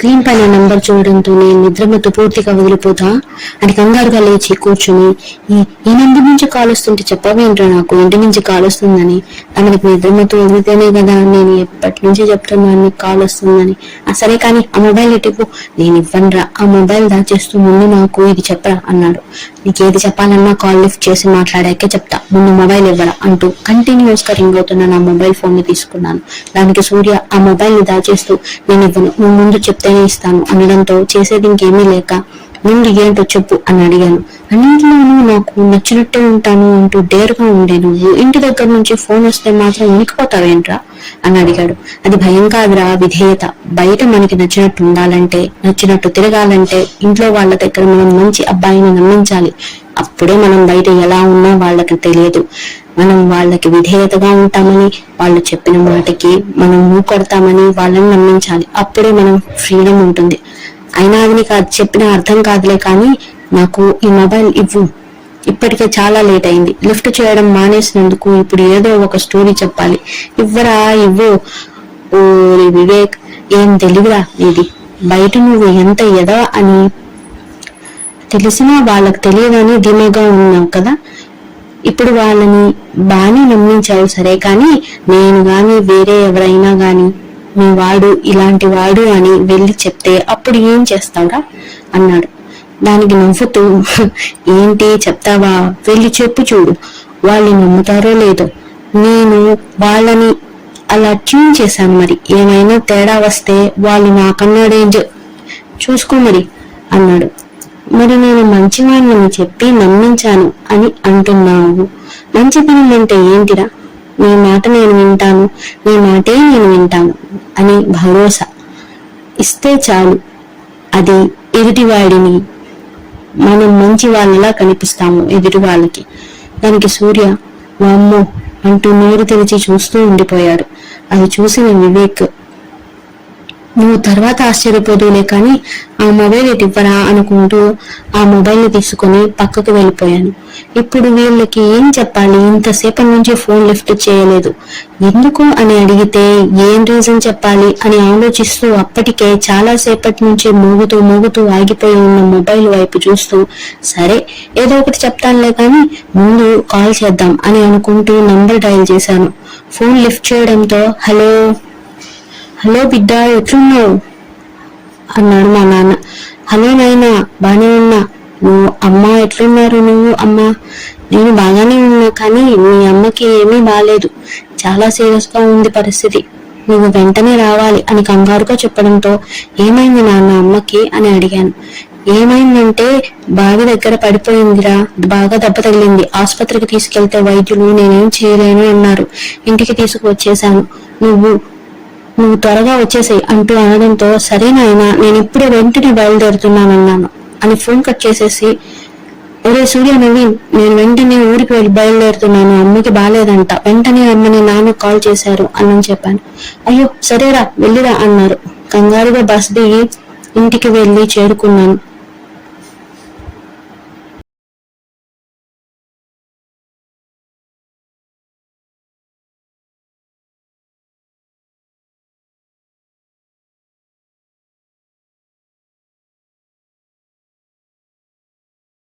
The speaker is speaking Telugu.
స్క్రీన్ పైన నంబర్ చూడడంతోనే నేను నిద్రమత్తు పూర్తిగా వదిలిపోతా అని కంగారుగా లేచి కూర్చుని ఈ ఈ నుంచి కాల్ వస్తుంటే చెప్పవేంట్రా నాకు? ఇంటి నుంచి కాల్ వస్తుందని తనకి నిద్రమత్తు వదిలితేనే కదా నేను ఎప్పటి నుంచి చెప్తున్నాను నీకు కాల్ వస్తుందని ఆ సరే కానీ ఆ మొబైల్ ఇటుకు నేను ఇవ్వనురా. ఆ మొబైల్ దాచేస్తూ ముందు నాకు ఇది చెప్పరా అన్నాడు. నీకు ఏది చెప్పాలన్నా కాల్ లిఫ్ట్ చేసి మాట్లాడాకే చెప్తా. ముందు మొబైల్ ఇవ్వరా అంటూ కంటిన్యూస్గా రింగ్ అవుతున్న నా మొబైల్ ఫోన్ని తీసుకున్నాను. దానికి సూర్య ఆ మొబైల్ని దాచేస్తూ నేను ఇవ్వను. నువ్వు ముందు చెప్తేనే ఇస్తాను అనడంతో చేసేది ఇంకేమీ లేక ముందు ఏంటో చెప్పు అని అడిగాను. అన్నింటిలోనూ నాకు నచ్చినట్టే ఉంటాను అంటూ డేరుగా ఉండే నువ్వు ఇంటి దగ్గర నుంచి ఫోన్ వస్తే మాత్రం ఉనికిపోతావేంట్రా అని అడిగాడు. అది భయం కాదురా విధేయత. బయట మనకి నచ్చినట్టు ఉండాలంటే నచ్చినట్టు తిరగాలంటే ఇంట్లో వాళ్ళ దగ్గర మనం మంచి అబ్బాయిని నమ్మించాలి. అప్పుడే మనం బయట ఎలా ఉన్నా వాళ్ళకి తెలియదు. మనం వాళ్ళకి విధేయతగా ఉంటామని వాళ్ళు చెప్పిన మాటకి మనం మూకొడతామని వాళ్ళని నమ్మించాలి. అప్పుడే మనం ఫ్రీడమ్ ఉంటుంది. అయినా అది నీకు అది చెప్పిన అర్థం కాదులే కానీ నాకు ఈ మొబైల్ ఇవ్వు. ఇప్పటికే చాలా లేట్ అయింది. లిఫ్ట్ చేయడం మానేసినందుకు ఇప్పుడు ఏదో ఒక స్టోరీ చెప్పాలి. ఇవ్వరా ఇవ్వు. ఓ వివేక్ ఏం తెలివిరా ఇది బయట నువ్వు ఎంత ఎదవ అని తెలిసినా వాళ్ళకి తెలియదని ధీమగా ఉన్నావు కదా? ఇప్పుడు వాళ్ళని బాగానే నమ్మించావు సరే కానీ నేను గాని వేరే ఎవరైనా గాని మీ వాడు ఇలాంటి వాడు అని వెళ్ళి చెప్తే అప్పుడు ఏం చేస్తావురా? అన్నాడు. దానికి నవ్వుతూ ఏంటి చెప్తావా? వెళ్ళి చెప్పు చూడు. వాళ్ళు నమ్ముతారో లేదో. నేను వాళ్ళని అలా ట్యూన్ చేశాను మరి. ఏమైనా తేడా వస్తే వాళ్ళు నాకన్నా డేంజర్ చూసుకో మరి అన్నాడు. మరి నేను మంచివాడిని చెప్పి నమ్మించాను అని అంటున్నావు. మంచి పనులంటే ఏంటిరా? నీ మాట నేను వింటాను నీ మాటే నేను వింటాను అని భరోసా ఇస్తే చాలు. అది ఎదుటివాడిని. మనం మంచి వాళ్ళలా కనిపిస్తాము ఎదుటి వాళ్ళకి దానికి సూర్య వామ్మో అంటూ నోరు తెరిచి చూస్తూ ఉండిపోయాడు. అది చూసిన వివేక్ నువ్వు తర్వాత ఆశ్చర్యపోదులే కానీ ఆ మొబైల్ ఇటు ఇవ్వరా అనుకుంటూ ఆ మొబైల్ని తీసుకొని పక్కకు వెళ్ళిపోయాను. ఇప్పుడు వీళ్ళకి ఏం చెప్పాలి? ఇంతసేపటి నుంచి ఫోన్ లిఫ్ట్ చేయలేదు. ఎందుకు అని అడిగితే ఏం రీజన్ చెప్పాలి అని ఆలోచిస్తూ అప్పటికే చాలా సేపటి నుంచి మోగుతూ మోగుతూ ఆగిపోయి ఉన్న మొబైల్ వైపు చూస్తూ సరే ఏదో ఒకటి చెప్తానులే కానీ ముందు కాల్ చేద్దాం అని అనుకుంటూ నంబర్ డయల్ చేశాను. ఫోన్ లిఫ్ట్ చేయడంతో హలో హలో బిడ్డ ఎట్లున్నావు? అన్నాడు మా నాన్న. హలో నాయనా బాగానే ఉన్నా. నువ్వు అమ్మ ఎట్లున్నారు నువ్వు అమ్మ? నేను బాగానే ఉన్నా కానీ మీ అమ్మకి ఏమీ బాగాలేదు చాలా సీరియస్గా ఉంది పరిస్థితి. నువ్వు వెంటనే రావాలి అని కంగారుగా చెప్పడంతో ఏమైంది నాన్న అమ్మకి అని అడిగాను. ఏమైందంటే బావి దగ్గర పడిపోయిందిరా బాగా దెబ్బ తగిలింది. ఆసుపత్రికి తీసుకెళ్తే వైద్యులు నేనేం చేయలేను అన్నారు. ఇంటికి తీసుకువచ్చేశాను. నువ్వు నువ్వు త్వరగా వచ్చేసేయ్ అంటూ అనడంతో సరే నాయన నేను ఇప్పుడే వెంటనే బయలుదేరుతున్నానన్నాను అని ఫోన్ కట్ చేసేసి ఒరే సూర్య నవీన్ నేను వెంటనే ఊరికి వెళ్ళి బయలుదేరుతున్నాను అమ్మకి బాగాలేదంట వెంటనే అమ్మని నాన్న కాల్ చేశారు అని చెప్పాను. అయ్యో సరేరా వెళ్ళిరా అన్నారు. కంగారుగా బస్ దిగి ఇంటికి వెళ్ళి చేరుకున్నాను.